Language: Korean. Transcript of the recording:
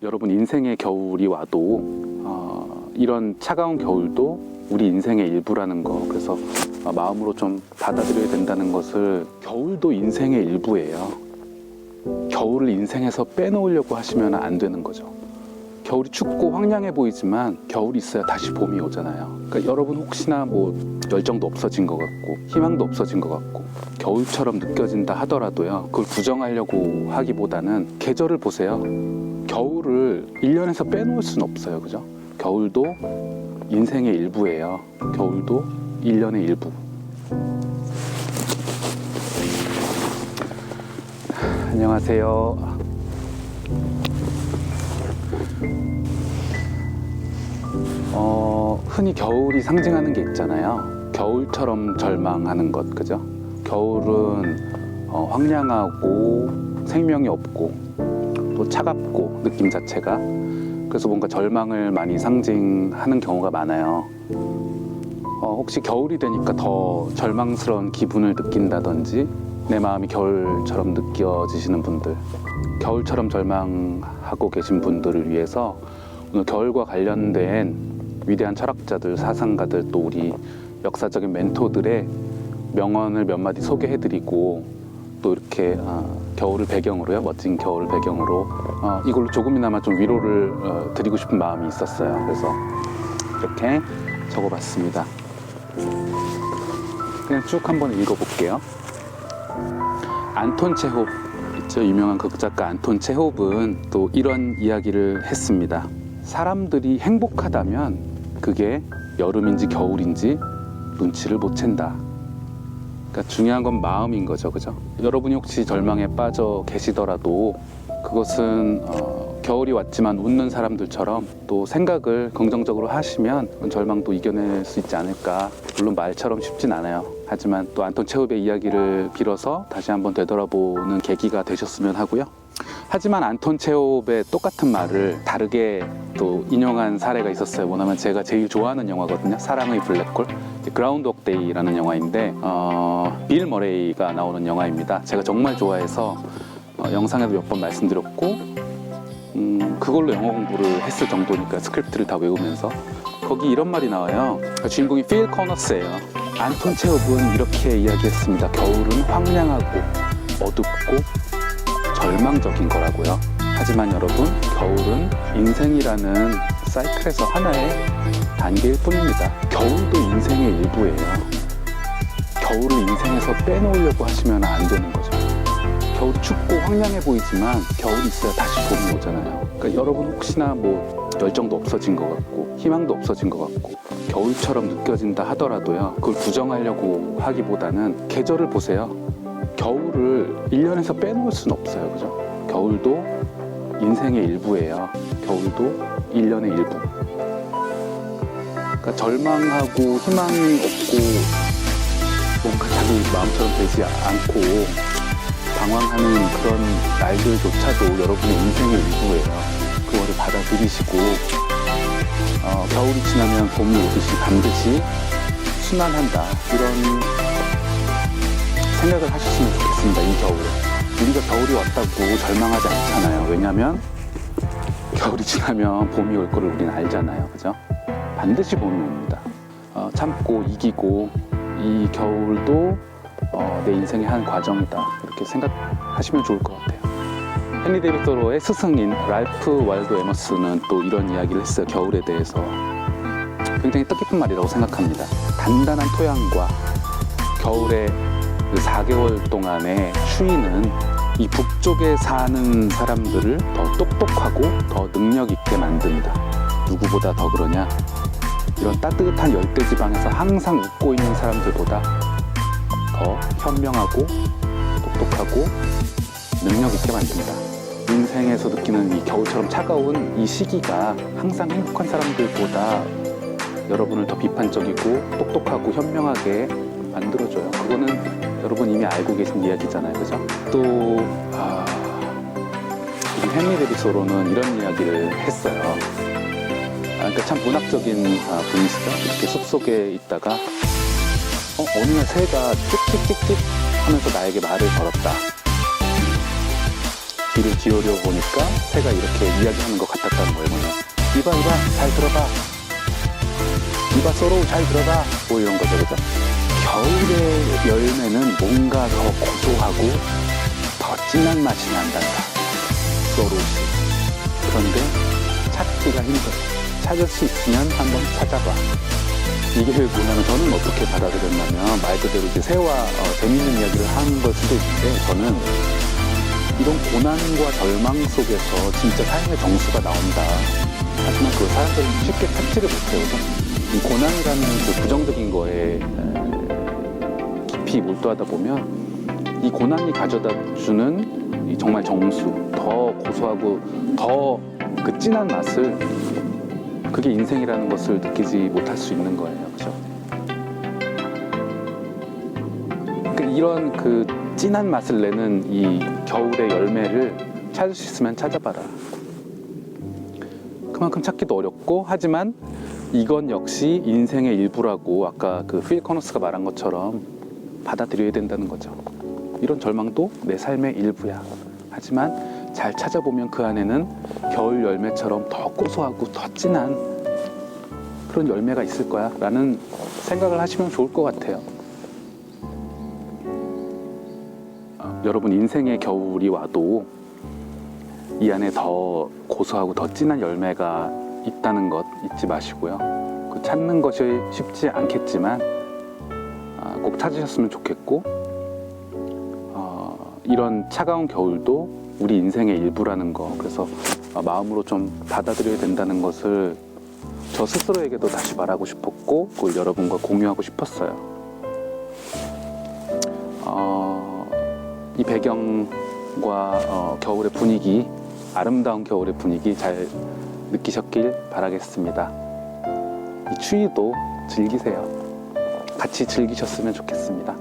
여러분 인생의 겨울이 와도 어, 이런 차가운 겨울도 우리 인생의 일부라는 거 그래서 어, 마음으로 좀 받아들여야 된다는 것을 겨울도 인생의 일부예요. 겨울을 인생에서 빼놓으려고 하시면 안 되는 거죠. 겨울이 춥고 황량해 보이지만 겨울이 있어야 다시 봄이 오잖아요. 그러니까 여러분 혹시나 뭐 열정도 없어진 것 같고 희망도 없어진 것 같고 겨울처럼 느껴진다 하더라도요. 그걸 부정하려고 하기보다는 계절을 보세요. 겨울을 1년에서 빼놓을 수는 없어요. 그죠? 겨울도 인생의 일부예요. 겨울도 1년의 일부. 안녕하세요. 어, 흔히 겨울이 상징하는 게 있잖아요. 겨울처럼 절망하는 것, 그죠? 겨울은 어, 황량하고 생명이 없고 또 차갑고 느낌 자체가 그래서 뭔가 절망을 많이 상징하는 경우가 많아요. 어, 혹시 겨울이 되니까 더 절망스러운 기분을 느낀다든지 내 마음이 겨울처럼 느껴지시는 분들, 겨울처럼 절망하고 계신 분들을 위해서 오늘 겨울과 관련된 위대한 철학자들, 사상가들 또 우리 역사적인 멘토들의 명언을 몇 마디 소개해드리고 또 이렇게 어, 겨울을 배경으로요, 멋진 겨울을 배경으로 어, 이걸로 조금이나마 좀 위로를 어, 드리고 싶은 마음이 있었어요. 그래서 이렇게 적어봤습니다. 그냥 쭉 한번 읽어볼게요. 안톤 체홉 있죠 유명한 극작가 안톤 체홉은 또 이런 이야기를 했습니다. 사람들이 행복하다면 그게 여름인지 겨울인지 눈치를 못 챈다. 그러니까 중요한 건 마음인 거죠, 그죠? 여러분이 혹시 절망에 빠져 계시더라도 그것은 어, 겨울이 왔지만 웃는 사람들처럼 또 생각을 긍정적으로 하시면 절망도 이겨낼 수 있지 않을까. 물론 말처럼 쉽진 않아요. 하지만 또 안톤 체홉의 이야기를 빌어서 다시 한번 되돌아보는 계기가 되셨으면 하고요. 하지만 안톤 체홉의 똑같은 말을 다르게 또 인용한 사례가 있었어요. 뭐냐면 제가 제일 좋아하는 영화거든요. 사랑의 블랙홀. 그라운드워크 데이라는 영화인데 어, 빌 머레이가 나오는 영화입니다. 제가 정말 좋아해서 어, 영상에도 몇 번 말씀드렸고 음, 그걸로 영어 공부를 했을 정도니까 스크립트를 다 외우면서 거기 이런 말이 나와요. 주인공이 필 커너스예요. 안톤 체홉은 이렇게 이야기했습니다. 겨울은 황량하고 어둡고 절망적인 거라고요. 하지만 여러분, 겨울은 인생이라는 사이클에서 하나의 단계일 뿐입니다. 겨울도 인생의 일부예요. 겨울을 인생에서 빼놓으려고 하시면 안 되는 거죠. 겨울이 춥고 황량해 보이지만 겨울이 있어야 다시 봄이 오잖아요. 그러니까 여러분 혹시나 뭐 열정도 없어진 것 같고 희망도 없어진 것 같고 겨울처럼 느껴진다 하더라도요. 그걸 부정하려고 하기보다는 계절을 보세요. 겨울을 1년에서 빼놓을 수는 없어요. 그죠? 겨울도 인생의 일부예요. 겨울도 1년의 일부. 그러니까 절망하고 희망이 없고 뭔가 자기 마음처럼 되지 않고 방황하는 그런 날들조차도 여러분의 인생의 일부예요. 그거를 받아들이시고 어, 겨울이 지나면 봄이 오듯이 반드시 순환한다. 이런 생각을 하셨으면 좋겠습니다. 이 겨울에. 우리가 겨울이 왔다고 절망하지 않잖아요. 왜냐하면 겨울이 지나면 봄이 올 거를 우리는 알잖아요. 그죠? 반드시 봄이 옵니다. 어, 참고 이기고 이 겨울도 어, 내 인생의 한 과정이다. 이렇게 생각하시면 좋을 것 같아요. 헨리 데이비드 도로의 스승인 랄프 왈도 에머스는 또 이런 이야기를 했어요. 겨울에 대해서. 굉장히 뜻깊은 말이라고 생각합니다. 단단한 토양과 겨울의 그 4개월 동안의 추위는 이 북쪽에 사는 사람들을 더 똑똑하고 더 능력 있게 만든다. 누구보다 더 그러냐? 이런 따뜻한 열대 지방에서 항상 웃고 있는 사람들보다 더 현명하고 똑똑하고 능력 있게 만든다. 인생에서 느끼는 이 겨울처럼 차가운 이 시기가 항상 행복한 사람들보다 여러분을 더 비판적이고 똑똑하고 현명하게 만들어줘요. 그거는 여러분 이미 알고 계신 이야기잖아요. 그죠? 또, 아, 우리 헨리 데비소로는 이런 이야기를 했어요. 아, 그러니까 참 문학적인 아, 분이시죠. 이렇게 숲속에 있다가 어, 어느 날 새가 찍찍찍찍 하면서 나에게 말을 걸었다. 귀를 기울여 보니까 새가 이렇게 이야기하는 것 같았다는 거예요. 이봐 이봐 잘 들어봐. 이봐 소로우 잘 들어봐. 뭐 이런 거죠, 그죠? 겨울의 열매는 뭔가 더 고소하고 더 진한 맛이 난단다. 소로우씨. 그런데 찾기가 힘들어. 찾을 수 있으면 한번 찾아봐. 이게 뭐냐면 저는 어떻게 받아들였냐면 말 그대로 이제 새와 어, 재밌는 이야기를 하는 걸 수도 있는데 저는 이런 고난과 절망 속에서 진짜 삶의 정수가 나온다. 하지만 그 사람들은 쉽게 찾지를 못해요. 이 고난이라는 그 부정적인 거에 에, 깊이 몰두하다 보면 이 고난이 가져다 주는 이 정말 정수, 더 고소하고 더 그 진한 맛을 그게 인생이라는 것을 느끼지 못할 수 있는 거예요. 그죠? 그 이런 그 진한 맛을 내는 이 겨울의 열매를 찾을 수 있으면 찾아봐라. 그만큼 찾기도 어렵고 하지만 이건 역시 인생의 일부라고 아까 그 필 커너스가 말한 것처럼 받아들여야 된다는 거죠. 이런 절망도 내 삶의 일부야. 하지만 잘 찾아보면 그 안에는 겨울 열매처럼 더 고소하고 더 진한 그런 열매가 있을 거야 라는 생각을 하시면 좋을 것 같아요. 어, 여러분 인생의 겨울이 와도 이 안에 더 고소하고 더 진한 열매가 있다는 것 잊지 마시고요. 그 찾는 것이 쉽지 않겠지만 아, 꼭 찾으셨으면 좋겠고 어, 이런 차가운 겨울도 우리 인생의 일부라는 거 그래서 어, 마음으로 좀 받아들여야 된다는 것을 저 스스로에게도 다시 말하고 싶었고 그걸 여러분과 공유하고 싶었어요. 어, 이 배경과 어, 겨울의 분위기, 아름다운 겨울의 분위기 잘 느끼셨길 바라겠습니다. 이 추위도 즐기세요. 같이 즐기셨으면 좋겠습니다.